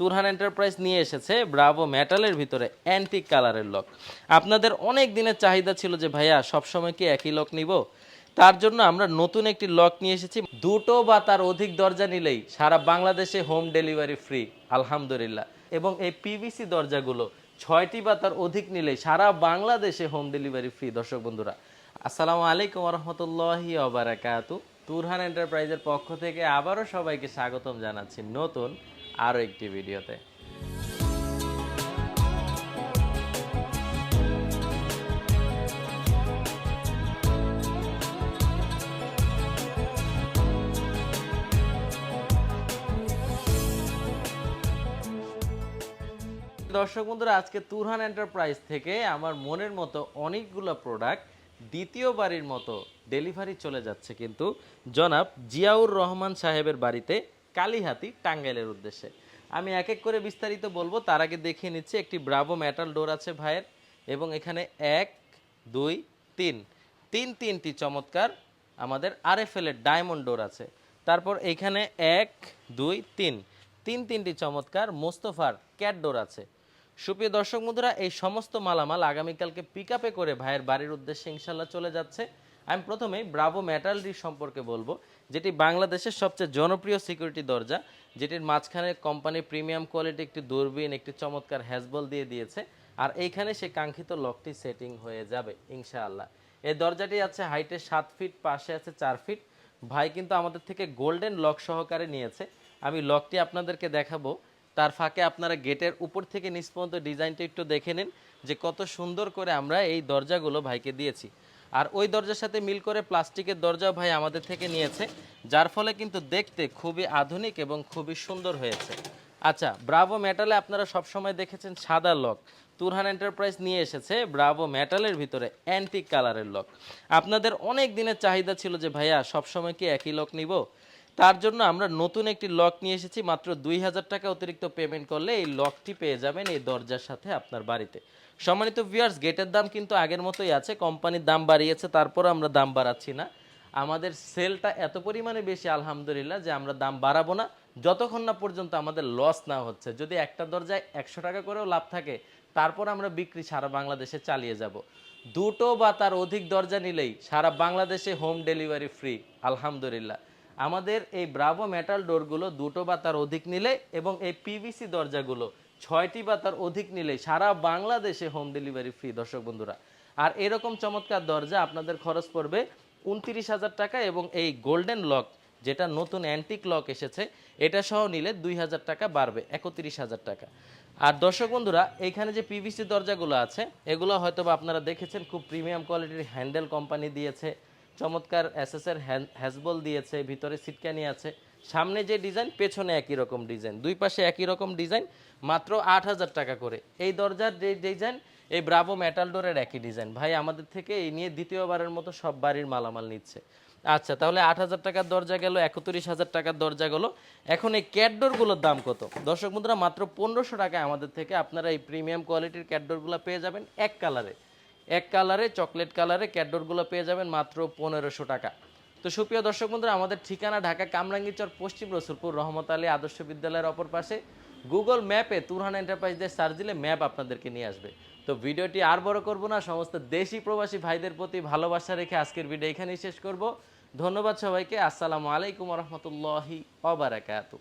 Turhan enterprise নিয়ে এসেছে Bravo মেটালের ভিতরে অ্যান্টিক কালারের লক। আপনাদের অনেক দিনের চাহিদা ছিল যে, ভাইয়া, সবসময় কি একই লক নিব? তার জন্য আমরা নতুন একটি লক নিয়ে এসেছি। দুটো বা তার অধিক দরজা নিলেই সারা বাংলাদেশে হোম ডেলিভারি ফ্রি, আলহামদুলিল্লাহ। এবং এই পিভিসি দরজাগুলো ছয়টি বা তার অধিক নিলেই সারা বাংলাদেশে হোম ডেলিভারি ফ্রি, দর্শক বন্ধুরা। আসসালামু আলাইকুম রহমতুল্লাহি অবরাকাতু তুরহান এন্টারপ্রাইজের পক্ষ থেকে আবারও সবাইকে স্বাগতম জানাচ্ছি নতুন আরও একটি ভিডিওতে। দর্শক বন্ধুরা, আজকে তুরহান এন্টারপ্রাইজ থেকে আমার মনের মতো অনেকগুলো প্রোডাক্ট দ্বিতীয়বারের মতো ডেলিভারি চলে যাচ্ছে কিন্তু জনাব জিয়াউর রহমান সাহেবের বাড়িতে কালীহাতি টাঙ্গাইলের উদ্দেশ্যে। আমি এক এক করে বিস্তারিত বলব। তার আগে দেখিয়ে নিচ্ছি একটি ব্রাভো মেটাল ডোর আছে ভাইয়ের, এবং এখানে এক, দুই, তিন। তিন তিনটি চমৎকার আমাদের আরএফএল এর ডায়মন্ড ডোর আছে। তারপর এখানে এক, দুই, তিন। তিন তিনটি চমৎকার মোস্তফার ক্যাট ডোর আছে। সুপ্রিয় দর্শক বন্ধুরা, এই সমস্ত মালামাল আগামীকালকে পিক করে ভাইয়ের বাড়ির উদ্দেশ্যে ইনশাল্লাহ চলে যাচ্ছে। আমি প্রথমে ব্রাভো মেটালডি সম্পর্কে বলব, যেটি বাংলাদেশের সবচেয়ে জনপ্রিয় সিকিউরিটি দরজা, যেটির মাঝখানে কোম্পানি প্রিমিয়াম কোয়ালিটি একটি দূরবীন, একটি চমৎকার হ্যাজবল দিয়ে দিয়েছে, আর এইখানে সেই কাঙ্ক্ষিত লকটি সেটিং হয়ে যাবে, ইনশাআল্লাহ। এই দরজাটি আছে হাইটে সাত ফিট পাশে আছে চার ফিট ভাই কিন্তু আমাদের থেকে গোল্ডেন লক সহকারে নিয়েছে। আমি লকটি আপনাদেরকে দেখাবো। তার ফাঁকে আপনারা গেটের উপর থেকে নিচ পর্যন্ত ডিজাইনটা একটু দেখে নিন, যে কত সুন্দর করে আমরা এই দরজাগুলো ভাইকে দিয়েছি। আর ওই দরজার সাথে মিল করে প্লাস্টিকের দরজা ভাই আমাদের থেকে নিয়েছে, যার ফলে কিন্তু দেখতে খুবই আধুনিক এবং খুবই সুন্দর হয়েছে। আচ্ছা ব্রাভো মেটালে আপনারা সবসময় দেখেছেন সাদা লক তুরহান এন্টারপ্রাইজ নিয়ে এসেছে ব্রাভো মেটালের ভিতরে অ্যান্টিক কালারের লক আপনাদের অনেক দিনের চাহিদা ছিল যে, ভাইয়া, সবসময় কি একই লক নিব? তার জন্য আমরা নতুন একটি লক নিয়ে এসেছি। মাত্র দুই হাজার টাকা অতিরিক্ত পেমেন্ট করলে এই লকটি পেয়ে যাবেন এই দরজার সাথে আপনার বাড়িতে। সম্মানিত ভিউয়ার্স গেটের দাম কিন্তু আগের মতোই আছে কোম্পানির দাম বাড়িয়েছে তারপর আমরা দাম বাড়াচ্ছি না। আমাদের সেলটা এত পরিমাণে বেশি, আলহামদুলিল্লাহ, যে আমরা দাম বাড়াবো না। যতক্ষণ না পর্যন্ত আমাদের লস না হচ্ছে, যদি একটা দরজায় একশো টাকা করেও লাভ থাকে, তারপর আমরা বিক্রি সারা বাংলাদেশে চালিয়ে যাব। দুটো বা তার অধিক দরজা নিলেই সারা বাংলাদেশে হোম ডেলিভারি ফ্রি আলহামদুলিল্লাহ। আমাদের এই ব্রাভো মেটাল ডোরগুলো দুটো বা তার অধিক নিলে এবং এই পিভিসি দরজাগুলো ছয়টি বা তার অধিক নিলে সারা বাংলাদেশে হোম ডেলিভারি ফ্রি দর্শক বন্ধুরা। আর এরকম চমৎকার দরজা আপনাদের খরচ পড়বে উনত্রিশ হাজার টাকা এবং এই গোল্ডেন লক যেটা নতুন অ্যান্টিক লক এসেছে, এটা সহ নিলে দুই হাজার টাকা বাড়বে, একত্রিশ হাজার টাকা। আর দর্শক বন্ধুরা, এইখানে যে পিভিসি দরজাগুলো আছে, এগুলো হয়তো আপনারা দেখেছেন, খুব প্রিমিয়াম কোয়ালিটির হ্যান্ডেল কোম্পানি দিয়েছে। চমৎকার এসএসের হ্যাজবল দিয়েছে, ভিতরে সিটকানি আছে। সামনে যে ডিজাইন, পেছনে একই রকম ডিজাইন। দুই পাশে একই রকম ডিজাইন, মাত্র আট হাজার টাকা করে। এই দরজার যে ডিজাইন, এই ব্রাভো মেটাল ডোরের একই ডিজাইন। ভাই, আমাদের থেকে এই নিয়ে দ্বিতীয়বারের মতো সব বাড়ির মালামাল নিচ্ছে। আচ্ছা তাহলে আট হাজার টাকার দরজা গেল, একত্রিশ হাজার টাকার দরজা গেল। এখন এই ক্যাটডোরগুলোর দাম কত? দর্শক বন্ধুরা, মাত্র পনেরোশো টাকায় আমাদের থেকে আপনারা এই প্রিমিয়াম কোয়ালিটির ক্যাটডোরগুলো পেয়ে যাবেন এক কালারে এক কালারে, চকলেট কালারে ক্যাটডোরগুলো পেয়ে যাবেন মাত্র পনেরোশো টাকা। তো সুপ্রিয় দর্শক বন্ধুরা, আমাদের ঠিকানা ঢাকা কামরাঙ্গীচর পশ্চিম রসুলপুর, রহমত আলী আদর্শ বিদ্যালয়ের অপর পাশে। গুগল ম্যাপে তুরহান এন্টারপ্রাইজদের সার্চ দিলে ম্যাপ আপনাদেরকে নিয়ে আসবে। তো ভিডিওটি আর বড় করব না, সমস্ত দেশি প্রবাসী ভাইদের প্রতি ভালোবাসা রেখে আজকের ভিডিও এখানেই শেষ করব। ধন্যবাদ সবাইকে, আসসালামু আলাইকুম রহমতুল্লাহি অবারাকাতু